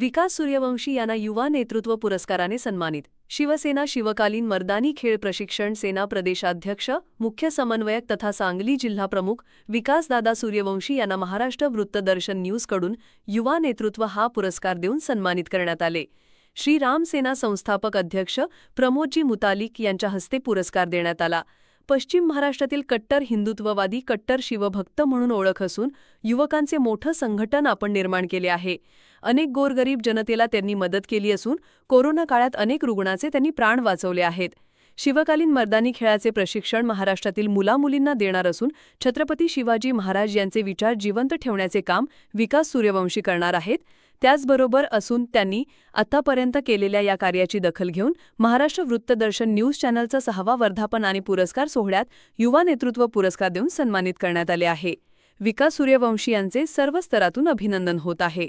विकास सूर्यवंशी यांना युवा नेतृत्व पुरस्काराने सन्मानित. शिवसेना शिवकालीन मर्दानी खेळ प्रशिक्षण सेना प्रदेशाध्यक्ष मुख्य समन्वयक तथा सांगली जिल्हा प्रमुख विकासदादा सूर्यवंशी यांना महाराष्ट्र वृत्तदर्शन न्यूजकडून युवा नेतृत्व हा पुरस्कार देऊन सन्मानित करण्यात आले. श्रीराम सेना संस्थापक अध्यक्ष प्रमोदजी मुतालिक यांच्या हस्ते पुरस्कार देण्यात आला. पश्चिम महाराष्ट्रातील कट्टर हिंदुत्ववादी कट्टर शिवभक्त म्हणून ओळख असून युवकांचे मोठं संघटन आपण निर्माण केले आहे. अनेक गोरगरीब जनतेला त्यांनी मदत केली असून कोरोना काळात अनेक रुग्णाचे त्यांनी प्राण वाचवले आहेत. शिवकालीन मर्दानी खेळाचे प्रशिक्षण महाराष्ट्रातील मुलामुलींना देणार असून छत्रपती शिवाजी महाराज यांचे विचार जिवंत ठेवण्याचे काम विकास सूर्यवंशी करणार आहेत. त्याचबरोबर असून त्यांनी आतापर्यंत केलेल्या या कार्याची दखल घेऊन महाराष्ट्र वृत्तदर्शन न्यूज चॅनलचा सहावा वर्धापन आणि पुरस्कार सोहळ्यात युवा नेतृत्व पुरस्कार देऊन सन्मानित करण्यात आले आहे. विकास सूर्यवंशी यांचे सर्व स्तरातून अभिनंदन होत आहे.